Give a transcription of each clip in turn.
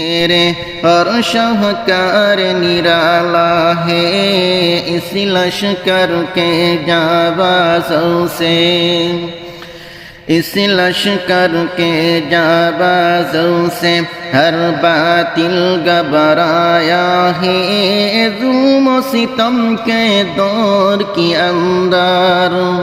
میرے اور شہکار نرالا ہے، اس لشکر کے جابازوں سے۔ اس لشکر کے جابازوں سے ہر باطل گبرایا ہے۔ ظلم و ستم کے دور کی اندر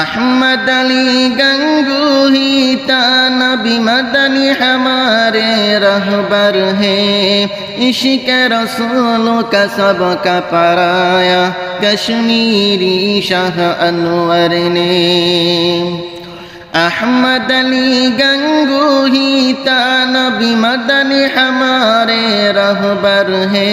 احمد علی گنگو ہی نبی مدنی ہمارے رہبر ہے عشق رسول کا سب کا پرایا۔ کشمیری شاہ انور نے۔ আহমদ আলী গঙ্গুহি তানবি মদনি হমারে রহবর হে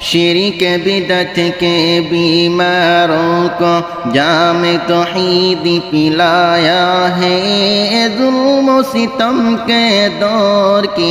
শিরিক বিদা থেকে বিমারো কো জামে তোহিদি পিলায়া হে জুলম সিতম কে দৌর কি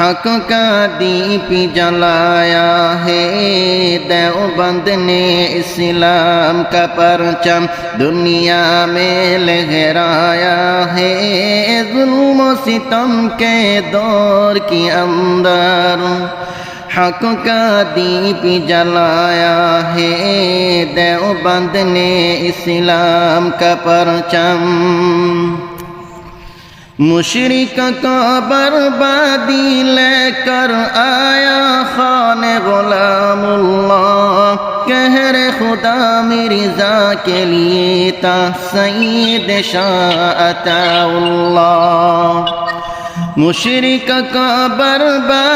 حق کا دیپ جلایا ہے۔ دیوبند نے اسلام کا پرچم دنیا میں لہرایا ہے۔ ظلم و ستم کے دور کے اندر حق کا دیپ جلایا ہے۔ دیوبند نے اسلام کا پرچم مشرق کا بربادی لے کر آیا خان غلام اللہ کہر خدا مرزا کے لیے تا سید شاہ اللہ مشرق کا بربادی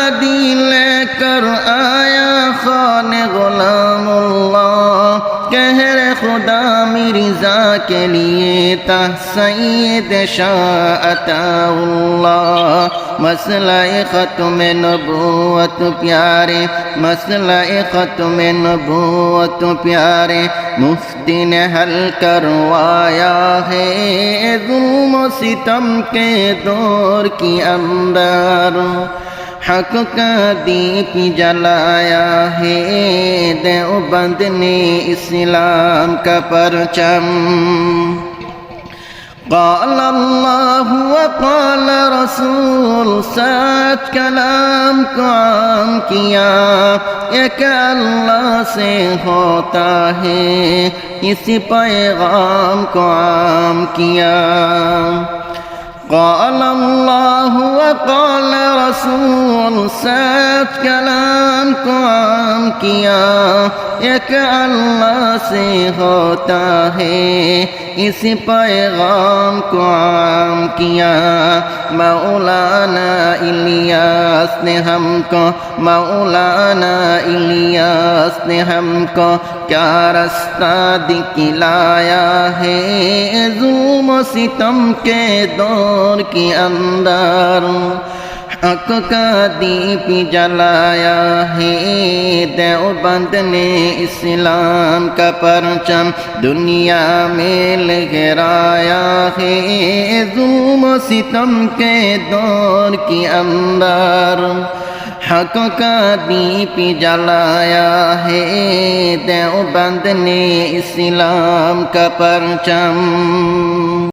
کے لیے تا سید شاہ اللہ مسئلہ ختم نبوت پیارے مسئلہ ختم نبوت پیارے۔ مفتی نے حل کروایا ہے ظلم و ستم کے دور کی اندر۔ حق کا دیپ جلایا ہے دیوبند نے اسلام کا پرچم قال اللہ وقال رسول سات کلام کو عام کیا ایک اللہ سے ہوتا ہے اس پیغام کو عام کیا قال اللہ وقال رسول سات کلام کو عام کیا ایک اللہ سے ہوتا ہے اس پیغام کو عام کیا مولانا الیاس نے ہم کو مولانا الیاس نے ہم کو کیا رستہ دکھلایا ہے۔ ظلم و ستم کے دور کے اندر حق کا دیپ جلایا ہے۔ دیوبند نے اسلام کا پرچم دنیا میں لہرایا ہے۔ ظلم و ستم کے دور کے اندر حق کا دیپ جلایا ہے۔ دیوبند نے اسلام کا پرچم